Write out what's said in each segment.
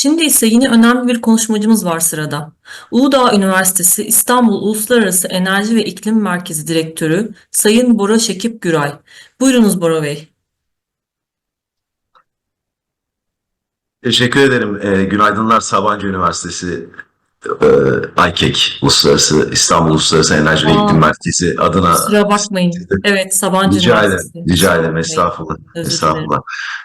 Şimdi ise yine önemli bir konuşmacımız var sırada. Uludağ Üniversitesi İstanbul Uluslararası Enerji ve İklim Merkezi Direktörü Sayın Bora Şekip Güray. Buyurunuz Bora Bey. Teşekkür ederim. Ee, günaydınlar Sabancı Üniversitesi e, AYKEK Uluslararası İstanbul Uluslararası Enerji ve. İklim Merkezi adına Kusura bakmayın. Evet, Sabancı rica ederim. Rica ederim. Estağfurullah. Özür Estağfurullah.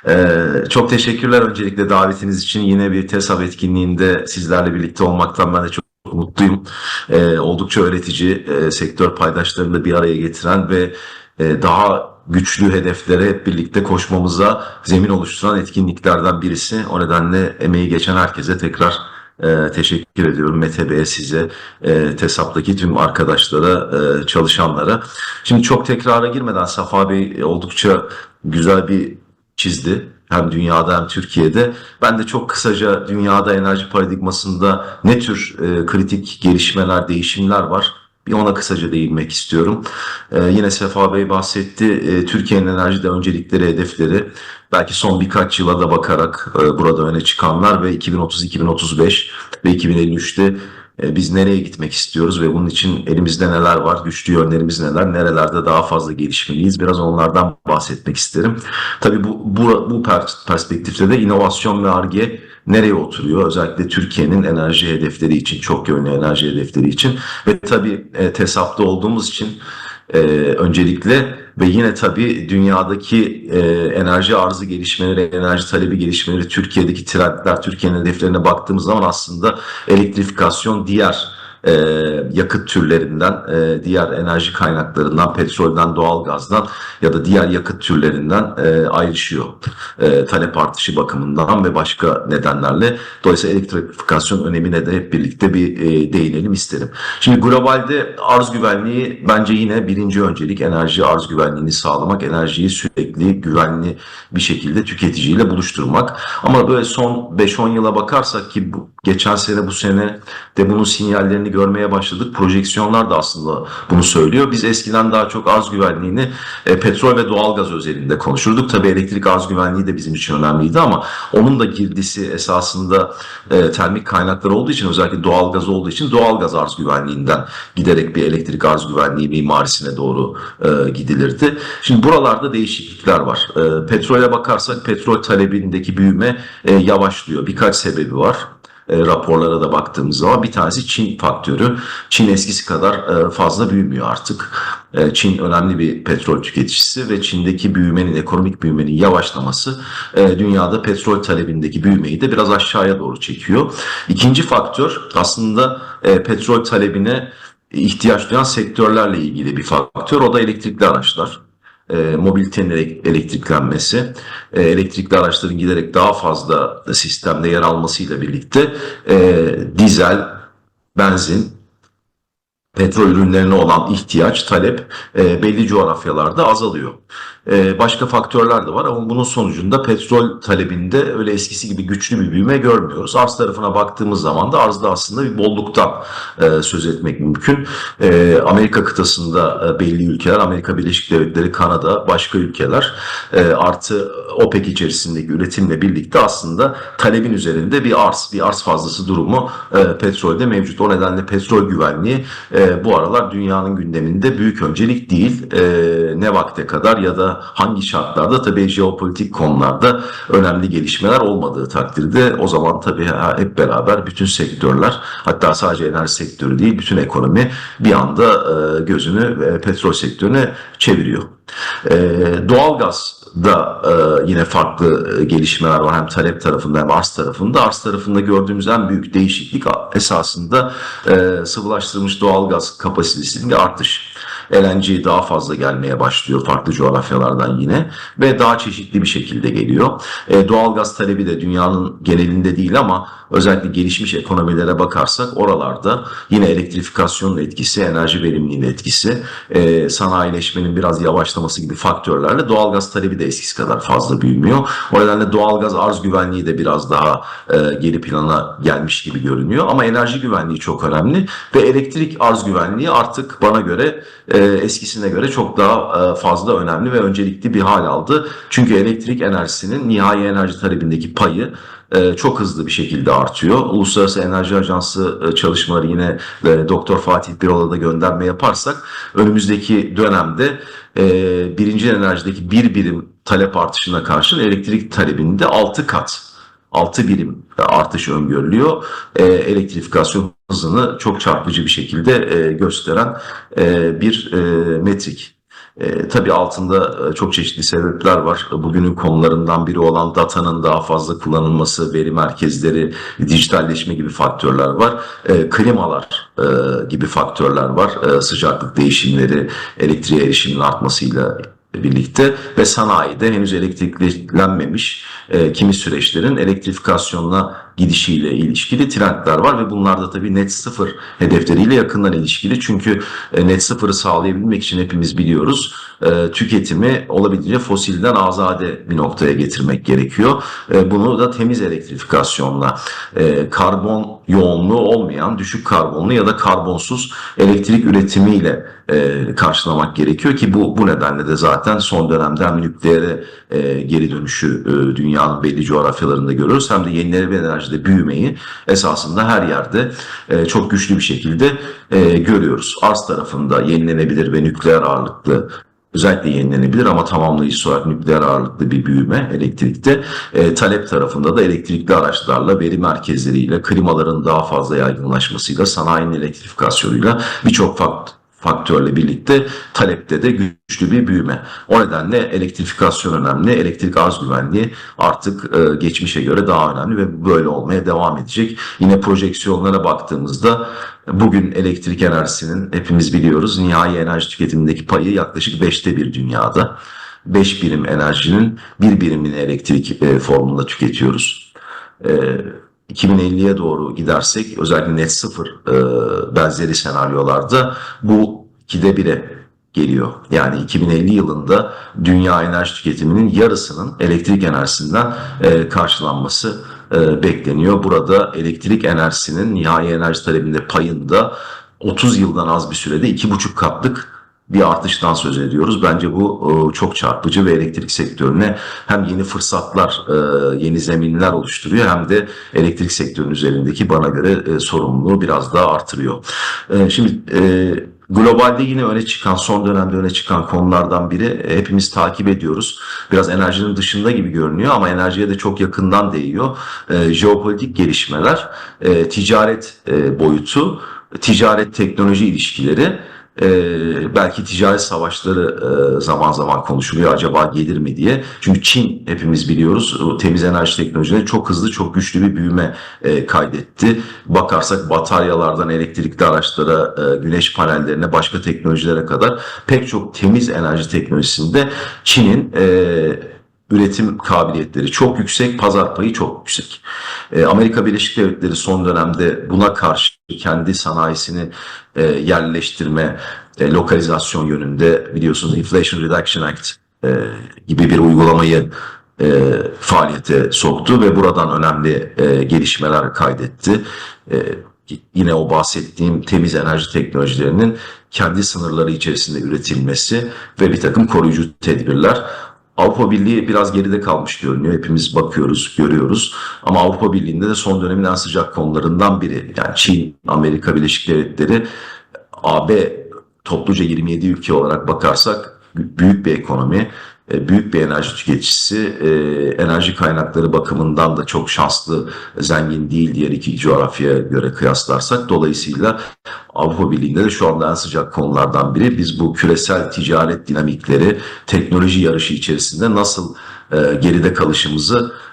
Ee, çok teşekkürler öncelikle davetiniz için. Yine bir TESAB etkinliğinde sizlerle birlikte olmaktan ben de çok mutluyum. Ee, oldukça öğretici, e, sektör paydaşlarını da bir araya getiren ve e, daha güçlü hedeflere hep birlikte koşmamıza zemin oluşturan etkinliklerden birisi. O nedenle emeği geçen herkese tekrar e, teşekkür ediyorum. Mete Bey'e, size, e, TESAP'taki tüm arkadaşlara, e, çalışanlara. Şimdi çok tekrara girmeden Safa Bey oldukça güzel bir çizdi. Hem dünyada hem Türkiye'de. Ben de çok kısaca dünyada enerji paradigmasında ne tür e, kritik gelişmeler, değişimler var? Bir ona kısaca değinmek istiyorum. Ee, yine Sefa Bey bahsetti. Ee, Türkiye'nin enerjide öncelikleri, hedefleri belki son birkaç yıla da bakarak e, burada öne çıkanlar ve 2030-2035 ve 2053'te e, biz nereye gitmek istiyoruz ve bunun için elimizde neler var, güçlü yönlerimiz neler, nerelerde daha fazla gelişmeliyiz. Biraz onlardan bahsetmek isterim. Tabii bu, bu, bu per- perspektifte de inovasyon ve ARGE nereye oturuyor? Özellikle Türkiye'nin enerji hedefleri için, çok yönlü enerji hedefleri için ve tabii e, TESAP'ta olduğumuz için e, öncelikle ve yine tabii dünyadaki e, enerji arzı gelişmeleri, enerji talebi gelişmeleri, Türkiye'deki trendler, Türkiye'nin hedeflerine baktığımız zaman aslında elektrifikasyon diğer e, yakıt türlerinden, e, diğer enerji kaynaklarından, petrolden, doğalgazdan ya da diğer yakıt türlerinden e, ayrışıyor. E, talep artışı bakımından ve başka nedenlerle. Dolayısıyla elektrifikasyon önemine de hep birlikte bir e, değinelim isterim. Şimdi globalde arz güvenliği bence yine birinci öncelik enerji arz güvenliğini sağlamak, enerjiyi sürekli güvenli bir şekilde tüketiciyle buluşturmak. Ama böyle son 5-10 yıla bakarsak ki bu, geçen sene bu sene de bunun sinyallerini görmeye başladık. Projeksiyonlar da aslında bunu söylüyor. Biz eskiden daha çok arz güvenliğini e, petrol ve doğalgaz özelinde konuşurduk. Tabii elektrik arz güvenliği de bizim için önemliydi ama onun da girdisi esasında e, termik kaynaklar olduğu için özellikle doğalgaz olduğu için doğalgaz arz güvenliğinden giderek bir elektrik arz güvenliği mimarisine doğru e, gidilirdi. Şimdi buralarda değişiklikler var. E, petrole bakarsak petrol talebindeki büyüme e, yavaşlıyor. Birkaç sebebi var e, raporlara da baktığımız zaman bir tanesi Çin faktörü. Çin eskisi kadar e, fazla büyümüyor artık. E, Çin önemli bir petrol tüketicisi ve Çin'deki büyümenin, ekonomik büyümenin yavaşlaması dünyada petrol talebindeki büyümeyi de biraz aşağıya doğru çekiyor. İkinci faktör aslında petrol talebine ihtiyaç duyan sektörlerle ilgili bir faktör. O da elektrikli araçlar e, mobilitenin ele- elektriklenmesi, e, elektrikli araçların giderek daha fazla sistemde yer almasıyla birlikte e, dizel, benzin, petrol ürünlerine olan ihtiyaç, talep e, belli coğrafyalarda azalıyor. E, başka faktörler de var ama bunun sonucunda petrol talebinde öyle eskisi gibi güçlü bir büyüme görmüyoruz. Arz tarafına baktığımız zaman da arzda aslında bir bolluktan e, söz etmek mümkün. E, Amerika kıtasında e, belli ülkeler, Amerika Birleşik Devletleri, Kanada, başka ülkeler e, artı OPEC içerisindeki üretimle birlikte aslında talebin üzerinde bir arz, bir arz fazlası durumu e, petrolde mevcut. O nedenle petrol güvenliği bu aralar dünyanın gündeminde büyük öncelik değil. Ne vakte kadar ya da hangi şartlarda tabii jeopolitik konularda önemli gelişmeler olmadığı takdirde o zaman tabii hep beraber bütün sektörler hatta sadece enerji sektörü değil bütün ekonomi bir anda e, gözünü e, petrol sektörüne çeviriyor. E, doğalgaz da yine farklı gelişmeler var hem talep tarafında hem arz tarafında. Arz tarafında gördüğümüz en büyük değişiklik esasında sıvılaştırılmış doğalgaz kapasitesinin bir artış. LNG daha fazla gelmeye başlıyor farklı coğrafyalardan yine ve daha çeşitli bir şekilde geliyor. E, doğalgaz talebi de dünyanın genelinde değil ama özellikle gelişmiş ekonomilere bakarsak oralarda yine elektrifikasyonun etkisi, enerji verimliliğinin etkisi, e, sanayileşmenin biraz yavaşlaması gibi faktörlerle doğalgaz talebi de eskisi kadar fazla büyümüyor. O nedenle doğalgaz arz güvenliği de biraz daha e, geri plana gelmiş gibi görünüyor. Ama enerji güvenliği çok önemli ve elektrik arz güvenliği artık bana göre e, eskisine göre çok daha e, fazla önemli ve öncelikli bir hal aldı. Çünkü elektrik enerjisinin nihai enerji talebindeki payı e, çok hızlı bir şekilde artıyor. Uluslararası Enerji Ajansı e, çalışmaları yine Doktor Fatih Birol'a da gönderme yaparsak önümüzdeki dönemde birinci enerjideki bir birim talep artışına karşın elektrik talebinde 6 kat 6 birim artış öngörülüyor. E, elektrifikasyon hızını çok çarpıcı bir şekilde e, gösteren e, bir e, metrik. E, tabii altında e, çok çeşitli sebepler var. Bugünün konularından biri olan datanın daha fazla kullanılması, veri merkezleri, dijitalleşme gibi faktörler var. E, klimalar e, gibi faktörler var. E, sıcaklık değişimleri, elektriğe erişimin artmasıyla birlikte ve sanayide henüz elektriklenmemiş e, kimi süreçlerin elektrifikasyonla gidişiyle ilişkili trendler var ve bunlar da tabii net sıfır hedefleriyle yakından ilişkili. Çünkü e, net sıfırı sağlayabilmek için hepimiz biliyoruz e, tüketimi olabildiğince fosilden azade bir noktaya getirmek gerekiyor. E, bunu da temiz elektrifikasyonla e, karbon yoğunluğu olmayan düşük karbonlu ya da karbonsuz elektrik üretimiyle e, karşılamak gerekiyor ki bu bu nedenle de zaten son dönemde hem nükleere e, geri dönüşü e, dünyanın belli coğrafyalarında görüyoruz hem de yenilenebilir enerjide büyümeyi esasında her yerde e, çok güçlü bir şekilde e, görüyoruz. Arz tarafında yenilenebilir ve nükleer ağırlıklı özellikle yenilenebilir ama tamamlayıcı olarak nükleer ağırlıklı bir büyüme elektrikte. E, talep tarafında da elektrikli araçlarla, veri merkezleriyle, klimaların daha fazla yaygınlaşmasıyla, sanayinin elektrifikasyonuyla birçok faktör faktörle birlikte talepte de güçlü bir büyüme. O nedenle elektrifikasyon önemli. Elektrik arz güvenliği artık e, geçmişe göre daha önemli ve böyle olmaya devam edecek. Yine projeksiyonlara baktığımızda bugün elektrik enerjisinin hepimiz biliyoruz nihai enerji tüketimindeki payı yaklaşık 5'te bir dünyada. 5 birim enerjinin bir birimini elektrik e, formunda tüketiyoruz. E, 2050'ye doğru gidersek özellikle net sıfır e, benzeri senaryolarda bu 2'de 1'e geliyor. Yani 2050 yılında dünya enerji tüketiminin yarısının elektrik enerjisinden e, karşılanması e, bekleniyor. Burada elektrik enerjisinin nihai enerji talebinde payında 30 yıldan az bir sürede 2,5 katlık bir artıştan söz ediyoruz. Bence bu e, çok çarpıcı ve elektrik sektörüne hem yeni fırsatlar, e, yeni zeminler oluşturuyor hem de elektrik sektörünün üzerindeki bana göre e, sorumluluğu biraz daha artırıyor. Şimdi Globalde yine öne çıkan, son dönemde öne çıkan konulardan biri hepimiz takip ediyoruz. Biraz enerjinin dışında gibi görünüyor ama enerjiye de çok yakından değiyor. Jeopolitik gelişmeler, ticaret boyutu, ticaret teknoloji ilişkileri, e, belki ticaret savaşları e, zaman zaman konuşuluyor acaba gelir mi diye. Çünkü Çin hepimiz biliyoruz temiz enerji teknolojilerinde çok hızlı çok güçlü bir büyüme e, kaydetti. Bakarsak bataryalardan elektrikli araçlara, e, güneş panellerine, başka teknolojilere kadar pek çok temiz enerji teknolojisinde Çin'in e, üretim kabiliyetleri çok yüksek, pazar payı çok yüksek. E, Amerika Birleşik Devletleri son dönemde buna karşı kendi sanayisini e, yerleştirme, e, lokalizasyon yönünde biliyorsunuz Inflation Reduction Act gibi bir uygulamayı e, faaliyete soktu ve buradan önemli e, gelişmeler kaydetti. E, yine o bahsettiğim temiz enerji teknolojilerinin kendi sınırları içerisinde üretilmesi ve bir takım koruyucu tedbirler. Avrupa Birliği biraz geride kalmış görünüyor. Hepimiz bakıyoruz, görüyoruz. Ama Avrupa Birliği'nde de son dönemin en sıcak konularından biri. Yani Çin, Amerika Birleşik Devletleri, AB topluca 27 ülke olarak bakarsak büyük bir ekonomi, büyük bir enerji tüketicisi, e, enerji kaynakları bakımından da çok şanslı, zengin değil diğer iki coğrafyaya göre kıyaslarsak. Dolayısıyla Avrupa Birliği'nde de şu anda en sıcak konulardan biri. Biz bu küresel ticaret dinamikleri, teknoloji yarışı içerisinde nasıl e, geride kalışımızı e,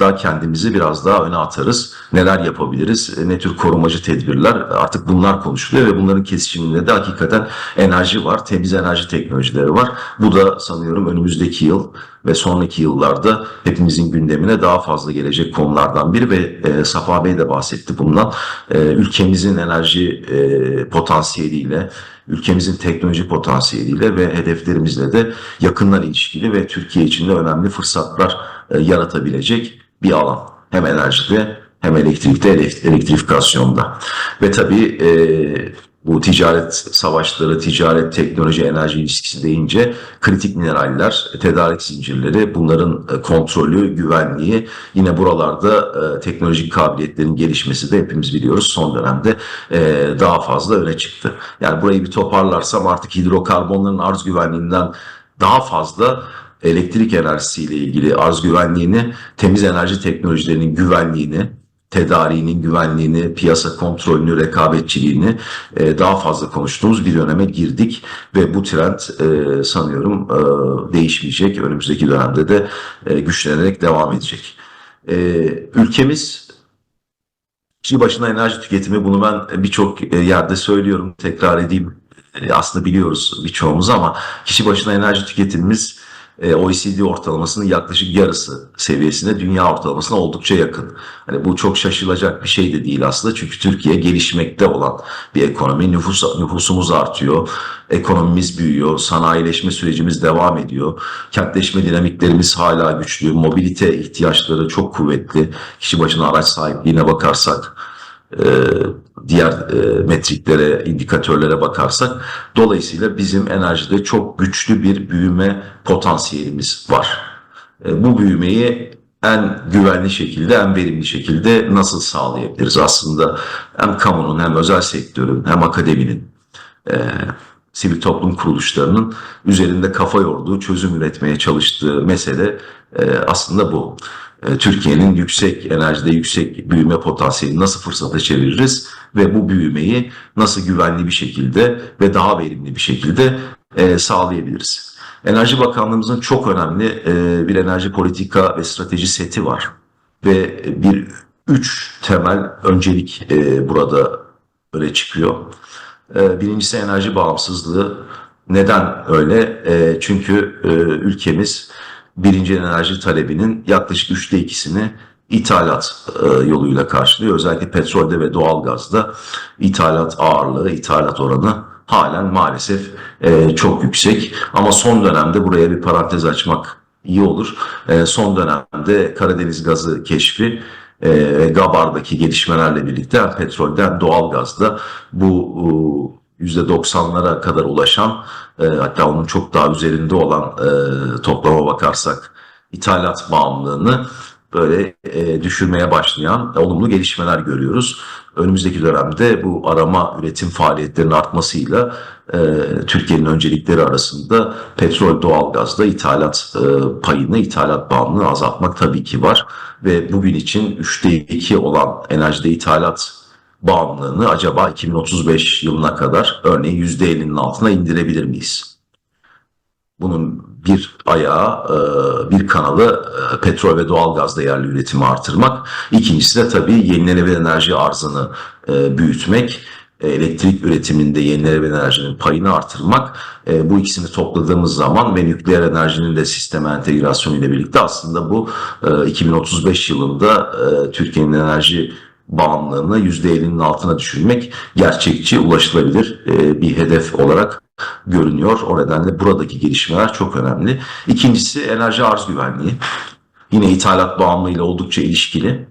da kendimizi biraz daha öne atarız. Neler yapabiliriz? E, ne tür korumacı tedbirler? Artık bunlar konuşuluyor ve bunların kesişiminde de hakikaten enerji var. Temiz enerji teknolojileri var. Bu da sanıyorum önümüzdeki yıl ve sonraki yıllarda hepimizin gündemine daha fazla gelecek konulardan biri ve e, Safa Bey de bahsetti bundan. E, ülkemizin enerji potansiyeliyle, ülkemizin teknoloji potansiyeliyle ve hedeflerimizle de yakından ilişkili ve Türkiye için de önemli fırsatlar e, yaratabilecek bir alan. Hem enerjide hem elektrikte, elek- elektrifikasyonda. Ve tabii e, bu ticaret savaşları, ticaret, teknoloji, enerji ilişkisi deyince kritik mineraller, tedarik zincirleri, bunların e, kontrolü, güvenliği yine buralarda teknolojik kabiliyetlerin gelişmesi de hepimiz biliyoruz son dönemde daha fazla öne çıktı. Yani burayı bir toparlarsam artık hidrokarbonların arz güvenliğinden daha fazla elektrik enerjisiyle ilgili arz güvenliğini, temiz enerji teknolojilerinin güvenliğini, tedariğinin güvenliğini, piyasa kontrolünü, rekabetçiliğini e, daha fazla konuştuğumuz bir döneme girdik ve bu trend e, sanıyorum e, değişmeyecek. Önümüzdeki dönemde de güçlenerek devam edecek. Ülkemiz kişi başına enerji tüketimi bunu ben birçok yerde söylüyorum, tekrar edeyim. Aslında biliyoruz birçoğumuz ama kişi başına enerji tüketimimiz OECD ortalamasının yaklaşık yarısı seviyesine, dünya ortalamasına oldukça yakın. Hani bu çok şaşılacak bir şey de değil aslında çünkü Türkiye gelişmekte olan bir ekonomi. Nüfus, nüfusumuz artıyor, ekonomimiz büyüyor, sanayileşme sürecimiz devam ediyor. Kentleşme dinamiklerimiz hala güçlü, mobilite ihtiyaçları çok kuvvetli. Kişi başına araç sahipliğine bakarsak, e, diğer e, metriklere, indikatörlere bakarsak dolayısıyla bizim enerjide çok güçlü bir büyüme potansiyelimiz var. E, Bu büyümeyi en güvenli şekilde, en verimli şekilde nasıl sağlayabiliriz? Aslında hem kamunun hem özel sektörün hem akademinin e, sivil toplum kuruluşlarının üzerinde kafa yorduğu, çözüm üretmeye çalıştığı mesele e, aslında bu. E, Türkiye'nin yüksek enerjide yüksek büyüme potansiyelini nasıl fırsata çeviririz ve bu büyümeyi nasıl güvenli bir şekilde ve daha verimli bir şekilde e, sağlayabiliriz. Enerji Bakanlığımızın çok önemli e, bir enerji politika ve strateji seti var ve bir üç temel öncelik burada öne çıkıyor. Birincisi enerji bağımsızlığı. Neden öyle? Çünkü ülkemiz birinci enerji talebinin yaklaşık üçte ikisini ithalat e, yoluyla karşılıyor. Özellikle petrolde ve doğalgazda ithalat ağırlığı, ithalat oranı halen maalesef e, çok yüksek. Ama son dönemde buraya bir parantez açmak iyi olur. E, son dönemde Karadeniz gazı keşfi e, Gabar'daki gelişmelerle birlikte hem petrolde hem doğalgazda bu %90'lara kadar ulaşan e, hatta onun çok daha üzerinde olan e, toplama bakarsak ithalat bağımlılığını böyle e, düşürmeye başlayan olumlu gelişmeler görüyoruz. Önümüzdeki dönemde bu arama üretim faaliyetlerinin artmasıyla e, Türkiye'nin öncelikleri arasında petrol doğalgazda ithalat e, payını, ithalat bağımlılığını azaltmak tabii ki var. Ve bugün için 3'te 2 olan enerjide ithalat bağımlılığını acaba 2035 yılına kadar örneğin %50'nin altına indirebilir miyiz? Bunun bir ayağı, e, bir kanalı e, petrol ve doğalgazda yerli üretimi artırmak. İkincisi de tabii yenilenebilir enerji arzını e, büyütmek. Elektrik üretiminde yenilenebilir enerjinin payını artırmak. Bu ikisini topladığımız zaman ve nükleer enerjinin de sisteme entegrasyonu ile birlikte aslında bu e, 2035 yılında Türkiye'nin enerji bağımlılığını %50'nin altına düşürmek gerçekçi, ulaşılabilir e, bir hedef olarak görünüyor. O nedenle buradaki gelişmeler çok önemli. İkincisi enerji arz güvenliği. Yine ithalat bağımlılığıyla oldukça ilişkili.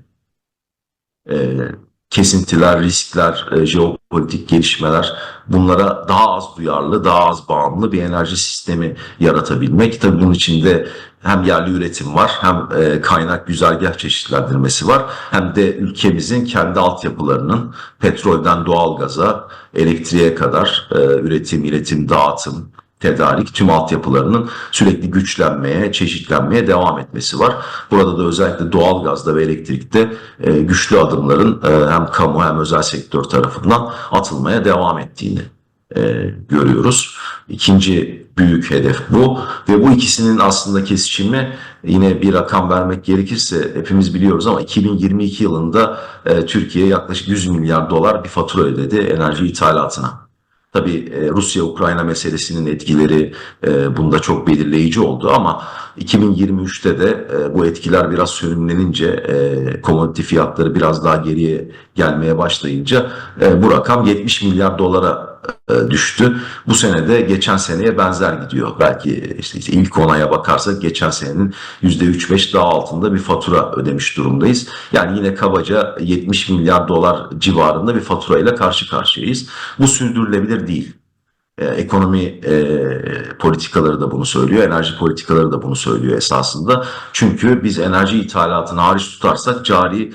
Kesintiler, riskler, e, jeopolitik gelişmeler bunlara daha az duyarlı, daha az bağımlı bir enerji sistemi yaratabilmek. Tabii bunun içinde hem yerli üretim var, hem e, kaynak güzergah çeşitlendirmesi var, hem de ülkemizin kendi altyapılarının petrolden doğalgaza, elektriğe kadar e, üretim, iletim, dağıtım, tedarik tüm altyapılarının sürekli güçlenmeye, çeşitlenmeye devam etmesi var. Burada da özellikle doğalgazda ve elektrikte e, güçlü adımların e, hem kamu hem özel sektör tarafından atılmaya devam ettiğini e, görüyoruz. İkinci büyük hedef bu ve bu ikisinin aslında kesişimi yine bir rakam vermek gerekirse hepimiz biliyoruz ama 2022 yılında Türkiye yaklaşık 100 milyar dolar bir fatura ödedi enerji ithalatına. Tabii e, Rusya-Ukrayna meselesinin etkileri e, bunda çok belirleyici oldu ama 2023'te de e, bu etkiler biraz sönümlenince, komoditi fiyatları biraz daha geriye gelmeye başlayınca bu rakam 70 milyar dolara düştü. Bu sene de geçen seneye benzer gidiyor. Belki işte, ilk onaya bakarsak geçen senenin %3-5 daha altında bir fatura ödemiş durumdayız. Yani yine kabaca 70 milyar dolar civarında bir faturayla karşı karşıyayız. Bu sürdürülebilir değil. E, ekonomi e, politikaları da bunu söylüyor, enerji politikaları da bunu söylüyor esasında. Çünkü biz enerji ithalatını hariç tutarsak cari e,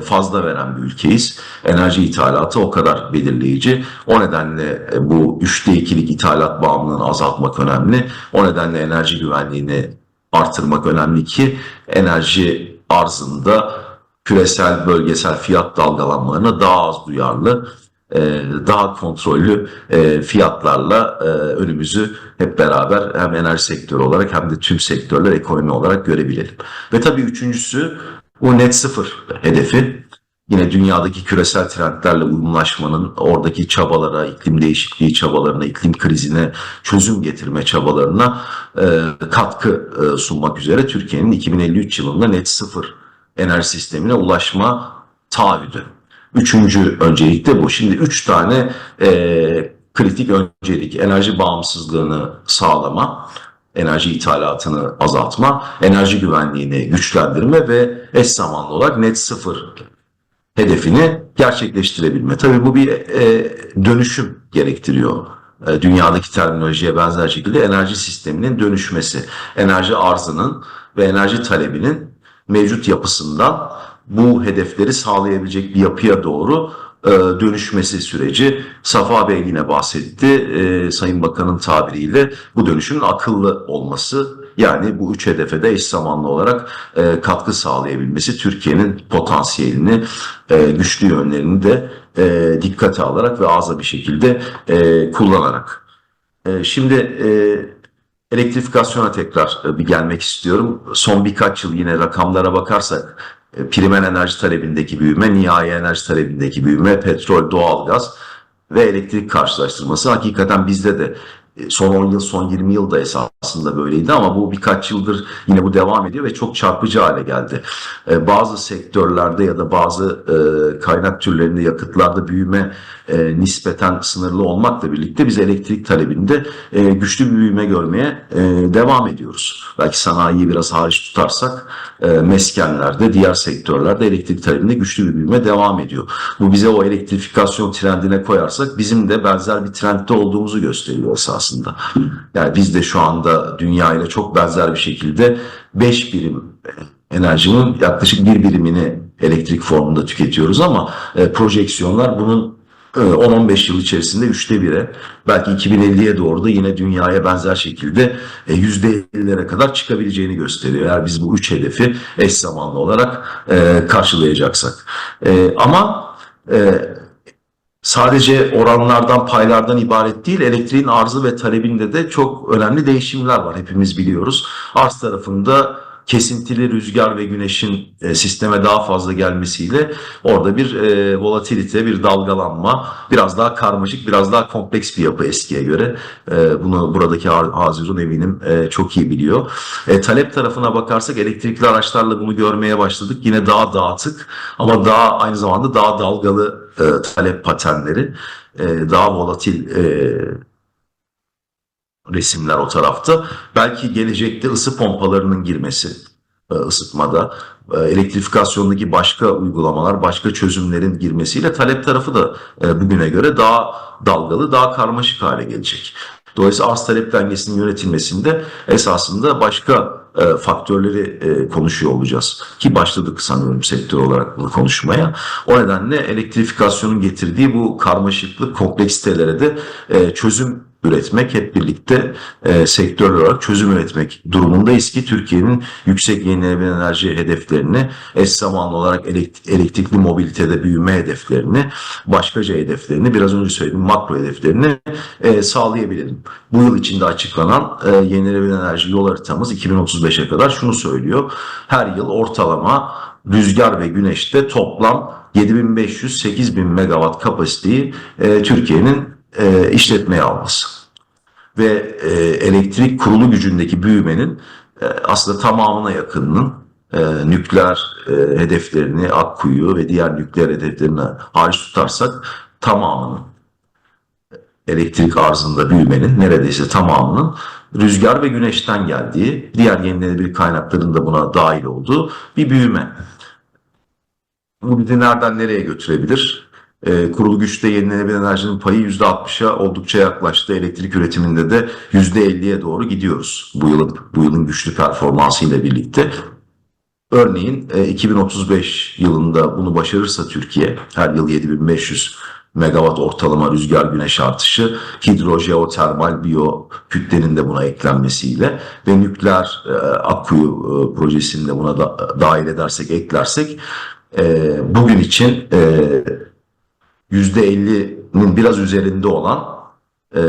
fazla veren bir ülkeyiz. Enerji ithalatı o kadar belirleyici. O nedenle e, bu üçte ikilik ithalat bağımlılığını azaltmak önemli. O nedenle enerji güvenliğini artırmak önemli ki enerji arzında küresel bölgesel fiyat dalgalanmalarına daha az duyarlı, e, daha kontrollü e, fiyatlarla e, önümüzü hep beraber hem enerji sektörü olarak hem de tüm sektörler ekonomi olarak görebilelim. Ve tabii üçüncüsü bu net sıfır hedefi. Yine dünyadaki küresel trendlerle uyumlaşmanın oradaki çabalara, iklim değişikliği çabalarına, iklim krizine çözüm getirme çabalarına e, katkı e, sunmak üzere Türkiye'nin 2053 yılında net sıfır enerji sistemine ulaşma taahhüdü. Üçüncü öncelik de bu. Şimdi üç tane e, kritik öncelik. Enerji bağımsızlığını sağlama, enerji ithalatını azaltma, enerji güvenliğini güçlendirme ve eş zamanlı olarak net sıfır hedefini gerçekleştirebilme. Tabii bu bir e, dönüşüm gerektiriyor. E, dünyadaki terminolojiye benzer şekilde enerji sisteminin dönüşmesi, enerji arzının ve enerji talebinin mevcut yapısından bu hedefleri sağlayabilecek bir yapıya doğru dönüşmesi süreci. Safa Bey yine bahsetti. E, Sayın Bakan'ın tabiriyle bu dönüşümün akıllı olması yani bu üç hedefe de eş zamanlı olarak e, katkı sağlayabilmesi Türkiye'nin potansiyelini, e, güçlü yönlerini de e, dikkate alarak ve ağza bir şekilde e, kullanarak. E, şimdi e, elektrifikasyona tekrar e, bir gelmek istiyorum. Son birkaç yıl yine rakamlara bakarsak e, primer enerji talebindeki büyüme, nihai enerji talebindeki büyüme, petrol, doğalgaz ve elektrik karşılaştırması hakikaten bizde de e, son 10 yıl, son 20 yıl da esasında böyleydi ama bu birkaç yıldır yine bu devam ediyor ve çok çarpıcı hale geldi. E, Bazı sektörlerde ya da bazı e, kaynak türlerinde, yakıtlarda büyüme e, nispeten sınırlı olmakla birlikte biz elektrik talebinde e, güçlü bir büyüme görmeye e, devam ediyoruz. Belki sanayiyi biraz hariç tutarsak e, meskenlerde, diğer sektörlerde elektrik talebinde güçlü bir büyüme devam ediyor. Bu bize o elektrifikasyon trendine koyarsak bizim de benzer bir trendde olduğumuzu gösteriyor esasında. Yani biz de şu anda dünya ile çok benzer bir şekilde 5 birim enerjinin yaklaşık bir birimini elektrik formunda tüketiyoruz ama e, projeksiyonlar bunun 10-15 yıl içerisinde üçte bire belki 2050'ye doğru da yine dünyaya benzer şekilde e, %50'lere kadar çıkabileceğini gösteriyor. Eğer biz bu üç hedefi eş zamanlı olarak e, karşılayacaksak. E, ama e, sadece oranlardan paylardan ibaret değil elektriğin arzı ve talebinde de çok önemli değişimler var hepimiz biliyoruz. Arz tarafında kesintili rüzgar ve güneşin e, sisteme daha fazla gelmesiyle orada bir e, volatilite, bir dalgalanma, biraz daha karmaşık, biraz daha kompleks bir yapı eskiye göre. E, bunu buradaki Ha- Hazirun eminim e, çok iyi biliyor. E, talep tarafına bakarsak elektrikli araçlarla bunu görmeye başladık. Yine daha dağıtık ama daha aynı zamanda daha dalgalı e, talep paternleri, e, daha volatil e, resimler o tarafta. Belki gelecekte ısı pompalarının girmesi e, ısıtmada, e, elektrifikasyondaki başka uygulamalar, başka çözümlerin girmesiyle talep tarafı da e, bugüne göre daha dalgalı, daha karmaşık hale gelecek. Dolayısıyla arz talep dengesinin yönetilmesinde esasında başka faktörleri konuşuyor olacağız. Ki başladık sanıyorum sektör olarak bunu konuşmaya. O nedenle elektrifikasyonun getirdiği bu karmaşıklık, kompleksitelere de çözüm üretmek, hep birlikte e, sektör olarak çözüm üretmek durumundayız ki Türkiye'nin yüksek yenilenebilir enerji hedeflerini, eş zamanlı olarak elekt- elektrikli mobilitede büyüme hedeflerini, başkaca hedeflerini, biraz önce söylediğim makro hedeflerini e, sağlayabilelim. Bu yıl içinde açıklanan e, yenilenebilir enerji yol haritamız 2035'e kadar şunu söylüyor. Her yıl ortalama rüzgar ve güneşte toplam 7500-8000 megawatt kapasiteyi e, Türkiye'nin e, işletmeye alması ve e, elektrik kurulu gücündeki büyümenin e, aslında tamamına yakınının e, nükleer e, hedeflerini Akkuyu ve diğer nükleer hedeflerini hariç tutarsak tamamının elektrik arzında büyümenin neredeyse tamamının rüzgar ve güneşten geldiği, diğer yenilenebilir kaynakların da buna dahil olduğu bir büyüme. Bu bizi nereden nereye götürebilir? Ee, kurulu güçte yenilenebilir enerjinin payı %60'a oldukça yaklaştı. Elektrik üretiminde de %50'ye doğru gidiyoruz bu yılın bu yılın güçlü performansı ile birlikte. Örneğin e, 2035 yılında bunu başarırsa Türkiye her yıl 7500 megawatt ortalama rüzgar güneş artışı, hidro, jeotermal, biyo kütlenin de buna eklenmesiyle ve nükleer e, akkuyu e, projesini buna da, dahil edersek, eklersek e, bugün için e, %50'nin biraz üzerinde olan e,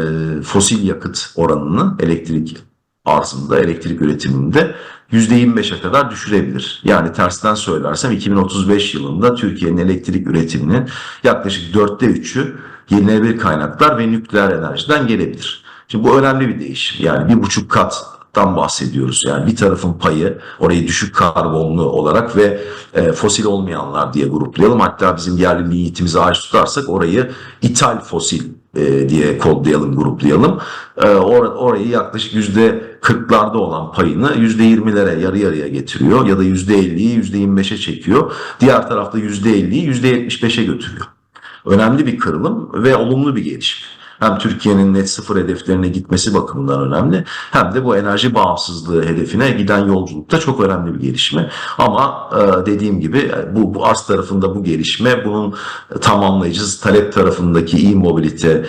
fosil yakıt oranını elektrik arzında, elektrik üretiminde %25'e kadar düşürebilir. Yani tersten söylersem 2035 yılında Türkiye'nin elektrik üretiminin yaklaşık dörtte üçü yenilenebilir kaynaklar ve nükleer enerjiden gelebilir. Şimdi bu önemli bir değişim. Yani bir buçuk kattan bahsediyoruz. Yani bir tarafın payı orayı düşük karbonlu olarak ve e, fosil olmayanlar diye gruplayalım. Hatta bizim yerli niyetimizi ağaç tutarsak orayı ithal fosil e, diye kodlayalım, gruplayalım. E, or- orayı yaklaşık yüzde 40'larda olan payını yüzde 20'lere yarı yarıya getiriyor ya da yüzde 50'yi yüzde 25'e çekiyor. Diğer tarafta yüzde 50'yi yüzde 75'e götürüyor. Önemli bir kırılım ve olumlu bir gelişme. Hem Türkiye'nin net sıfır hedeflerine gitmesi bakımından önemli hem de bu enerji bağımsızlığı hedefine giden yolculukta çok önemli bir gelişme. Ama e, dediğim gibi bu, bu arz tarafında bu gelişme bunun tamamlayıcı talep tarafındaki e-mobilite,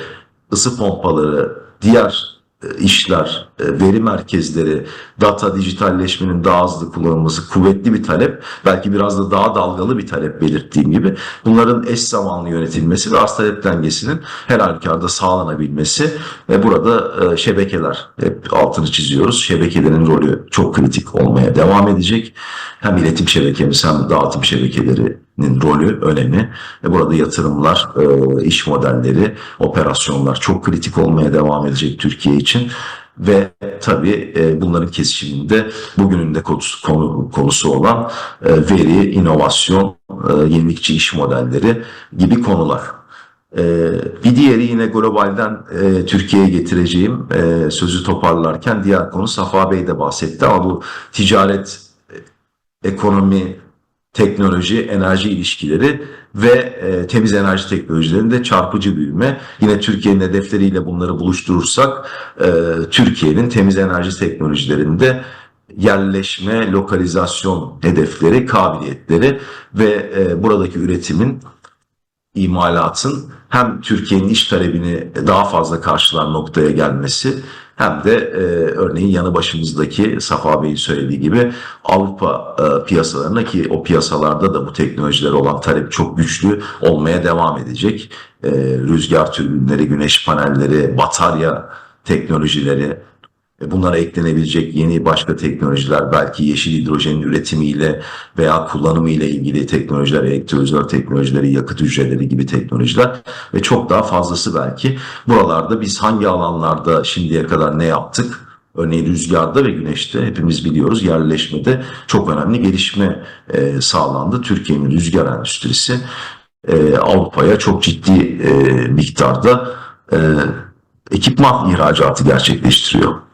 ısı pompaları, diğer e, işler, e, veri merkezleri, data dijitalleşmenin daha hızlı kullanılması, kuvvetli bir talep, belki biraz da daha dalgalı bir talep belirttiğim gibi bunların eş zamanlı yönetilmesi ve arz talep dengesinin her halükarda sağlanabilmesi ve burada e, şebekeler, hep altını çiziyoruz, şebekelerin rolü çok kritik olmaya devam edecek. Hem iletim şebekemiz hem dağıtım şebekelerinin rolü, önemi ve burada yatırımlar, e, iş modelleri, operasyonlar çok kritik olmaya devam edecek Türkiye için. Ve tabii e, bunların kesişiminde bugünün de konusu, konu, konusu olan e, veri, inovasyon, e, yenilikçi iş modelleri gibi konular. E, bir diğeri yine globalden e, Türkiye'ye getireceğim e, sözü toparlarken diğer konu Safa Bey de bahsetti ama bu ticaret, e, ekonomi, teknoloji, enerji ilişkileri ve e, temiz enerji teknolojilerinde çarpıcı büyüme. Yine Türkiye'nin hedefleriyle bunları buluşturursak e, Türkiye'nin temiz enerji teknolojilerinde yerleşme, lokalizasyon hedefleri, kabiliyetleri ve e, buradaki üretimin imalatın hem Türkiye'nin iş talebini daha fazla karşılar noktaya gelmesi hem de e, örneğin yanı başımızdaki Safa Bey'in söylediği gibi Avrupa e, piyasalarına ki o piyasalarda da bu teknolojilere olan talep çok güçlü olmaya devam edecek. E, rüzgar türbinleri, güneş panelleri, batarya teknolojileri, Bunlara eklenebilecek yeni başka teknolojiler, belki yeşil hidrojenin üretimiyle veya kullanımı ile ilgili teknolojiler, elektrolizör teknolojileri, yakıt hücreleri gibi teknolojiler ve çok daha fazlası belki. Buralarda biz hangi alanlarda şimdiye kadar ne yaptık? Örneğin rüzgarda ve güneşte hepimiz biliyoruz yerleşmede çok önemli gelişme e, sağlandı. Türkiye'nin rüzgar endüstrisi e, Avrupa'ya çok ciddi e, miktarda e, ekipman ihracatı gerçekleştiriyor.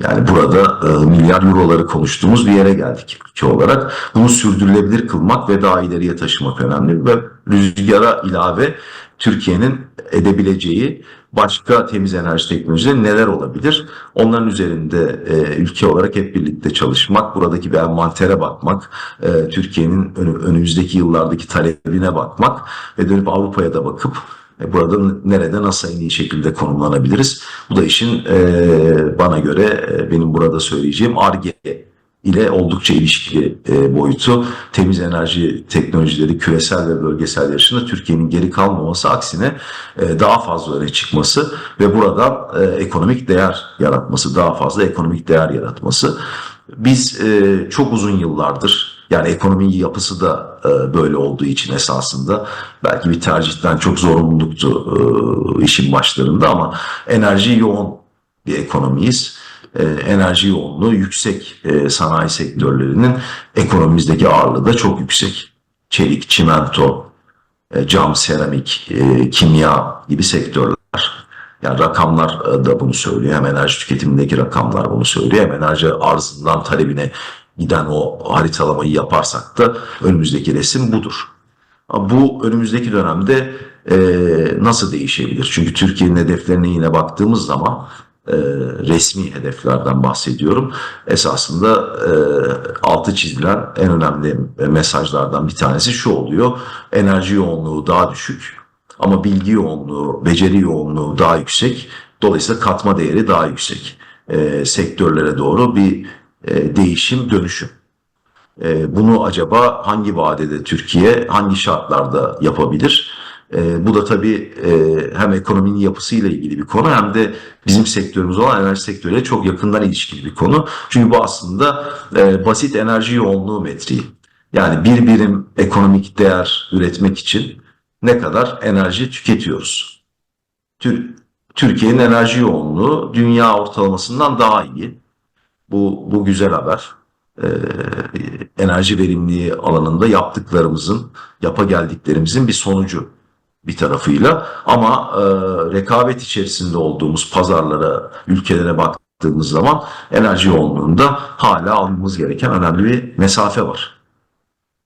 Yani burada e, milyar euroları konuştuğumuz bir yere geldik ülke olarak. Bunu sürdürülebilir kılmak ve daha ileriye taşımak önemli ve rüzgara ilave Türkiye'nin edebileceği başka temiz enerji teknolojileri neler olabilir? Onların üzerinde e, ülke olarak hep birlikte çalışmak, buradaki bir envantere bakmak, e, Türkiye'nin önü- önümüzdeki yıllardaki talebine bakmak ve dönüp Avrupa'ya da bakıp e, Burada nerede nasıl en iyi şekilde konumlanabiliriz? Bu da işin e, bana göre e, benim burada söyleyeceğim ARGE ile oldukça ilişkili boyutu. Temiz enerji teknolojileri küresel ve bölgesel yarışında Türkiye'nin geri kalmaması aksine daha fazla öne çıkması ve buradan e, ekonomik değer yaratması, daha fazla ekonomik değer yaratması. Biz çok uzun yıllardır yani ekonominin yapısı da e, böyle olduğu için esasında belki bir tercihten çok zorunluluktu e, işin başlarında ama enerji yoğun bir ekonomiyiz. E, enerji yoğunluğu yüksek sanayi sektörlerinin ekonomimizdeki ağırlığı da çok yüksek. Çelik, çimento, cam, seramik, kimya gibi sektörler. Yani rakamlar da bunu söylüyor. Hem enerji tüketimindeki rakamlar bunu söylüyor. Hem enerji arzından talebine giden o haritalamayı yaparsak da önümüzdeki resim budur. Bu önümüzdeki dönemde e, nasıl değişebilir? Çünkü Türkiye'nin hedeflerine yine baktığımız zaman e, resmi hedeflerden bahsediyorum. Esasında e, altı çizilen en önemli mesajlardan bir tanesi şu oluyor. Enerji yoğunluğu daha düşük ama bilgi yoğunluğu, beceri yoğunluğu daha yüksek. Dolayısıyla katma değeri daha yüksek. E, sektörlere doğru bir e, değişim, dönüşüm. E, bunu acaba hangi vadede Türkiye, hangi şartlarda yapabilir? E, bu da tabii e, hem ekonominin yapısıyla ilgili bir konu hem de bizim sektörümüz olan enerji sektörüyle çok yakından ilişkili bir konu. Çünkü bu aslında e, basit enerji yoğunluğu metriği. Yani bir birim ekonomik değer üretmek için ne kadar enerji tüketiyoruz? Tür- Türkiye'nin enerji yoğunluğu dünya ortalamasından daha iyi. Bu, bu güzel haber. Ee, enerji verimliliği alanında yaptıklarımızın, yapa geldiklerimizin bir sonucu bir tarafıyla. Ama e, rekabet içerisinde olduğumuz pazarlara, ülkelere baktığımız zaman enerji yoğunluğunda hala almamız gereken önemli bir mesafe var.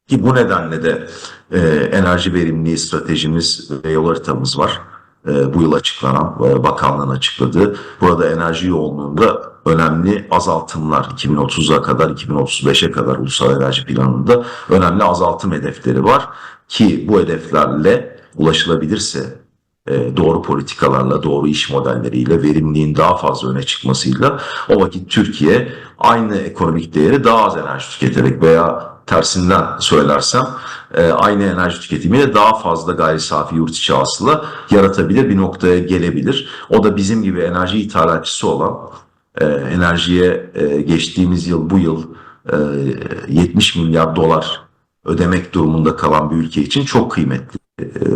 Ki bu nedenle de e, enerji verimliliği stratejimiz ve yol haritamız var. E, bu yıl açıklanan, e, bakanlığın açıkladığı. Burada enerji yoğunluğunda önemli azaltımlar 2030'a kadar, 2035'e kadar ulusal enerji planında önemli azaltım hedefleri var. Ki bu hedeflerle ulaşılabilirse e, doğru politikalarla, doğru iş modelleriyle, verimliliğin daha fazla öne çıkmasıyla o vakit Türkiye aynı ekonomik değeri daha az enerji tüketerek veya tersinden söylersem e, aynı enerji tüketimiyle daha fazla gayri safi yurt içi hasıla yaratabilir bir noktaya gelebilir. O da bizim gibi enerji ithalatçısı olan e, enerjiye e, geçtiğimiz yıl bu yıl e, 70 milyar dolar ödemek durumunda kalan bir ülke için çok kıymetli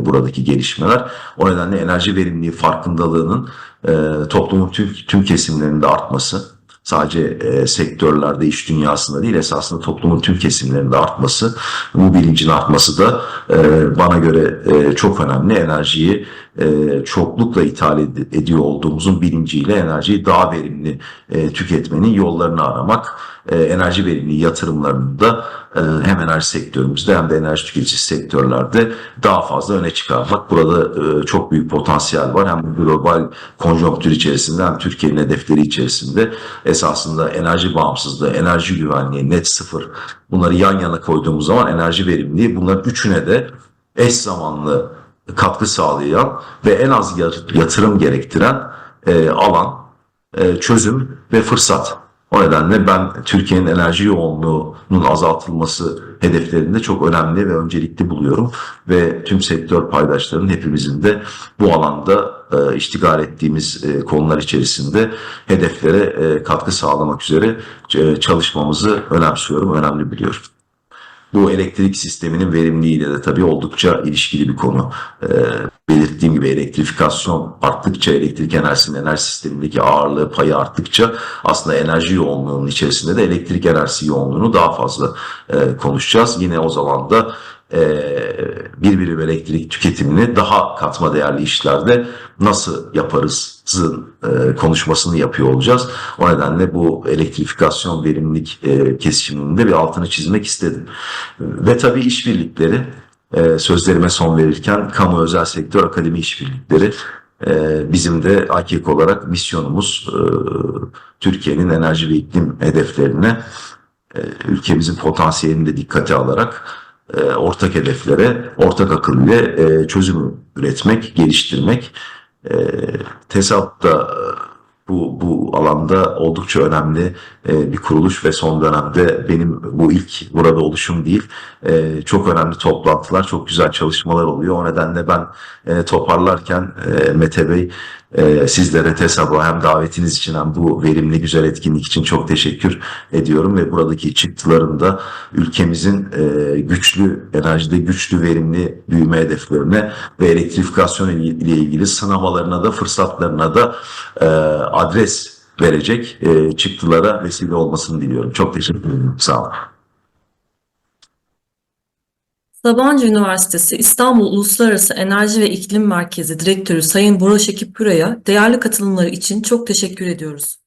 buradaki gelişmeler. O nedenle enerji verimliliği farkındalığının e, toplumun tüm, tüm kesimlerinde artması, sadece e, sektörlerde, iş dünyasında değil esasında toplumun tüm kesimlerinde artması, bu bilincin artması da e, bana göre e, çok önemli. Enerjiyi e, çoklukla ithal ed- ediyor olduğumuzun bilinciyle enerjiyi daha verimli e, tüketmenin yollarını aramak, e, enerji verimliliği yatırımlarını da e, hem enerji sektörümüzde hem de enerji tüketici sektörlerde daha fazla öne çıkarmak. Burada e, çok büyük potansiyel var. Hem global konjonktür içerisinde hem Türkiye'nin hedefleri içerisinde esasında enerji bağımsızlığı, enerji güvenliği, net sıfır bunları yan yana koyduğumuz zaman enerji verimliliği bunların üçüne de eş zamanlı katkı sağlayan ve en az yatırım gerektiren e, alan, e, çözüm ve fırsat. O nedenle ben Türkiye'nin enerji yoğunluğunun azaltılması hedeflerinde çok önemli ve öncelikli buluyorum. Ve tüm sektör paydaşlarının hepimizin de bu alanda e, iştigal ettiğimiz e, konular içerisinde hedeflere e, katkı sağlamak üzere e, çalışmamızı önemsiyorum, önemli biliyorum. Bu elektrik sisteminin verimliliğiyle de tabii oldukça ilişkili bir konu. Ee, belirttiğim gibi elektrifikasyon arttıkça, elektrik enerjisinin enerji sistemindeki ağırlığı payı arttıkça aslında enerji yoğunluğunun içerisinde de elektrik enerjisi yoğunluğunu daha fazla e, konuşacağız. Yine o zaman da e, bir birim elektrik tüketimini daha katma değerli işlerde nasıl yaparızın e, konuşmasını yapıyor olacağız. O nedenle bu elektrifikasyon verimlilik e, kesişiminde bir altını çizmek istedim. Ve tabii işbirlikleri e, sözlerime son verirken kamu özel sektör akademi işbirlikleri e, bizim de AKİK olarak misyonumuz e, Türkiye'nin enerji ve iklim hedeflerine e, ülkemizin potansiyelini de dikkate alarak e, ortak hedeflere ortak akıl ile e, çözüm üretmek, geliştirmek. E, TESAP da e, bu, bu alanda oldukça önemli bir kuruluş ve son dönemde benim bu ilk burada oluşum değil. Çok önemli toplantılar, çok güzel çalışmalar oluyor. O nedenle ben toparlarken e, Mete Bey e, sizlere TESAB'a hem davetiniz için hem bu verimli güzel etkinlik için çok teşekkür ediyorum ve buradaki çıktıların da ülkemizin e, güçlü enerjide güçlü verimli büyüme hedeflerine ve elektrifikasyon ile ilgili sınamalarına da fırsatlarına da e, adres verecek e, çıktılara vesile olmasını diliyorum. Çok teşekkür ederim. Sağ olun. Sabancı Üniversitesi İstanbul Uluslararası Enerji ve İklim Merkezi Direktörü Sayın Bora Şekip Güray'a değerli katılımları için çok teşekkür ediyoruz.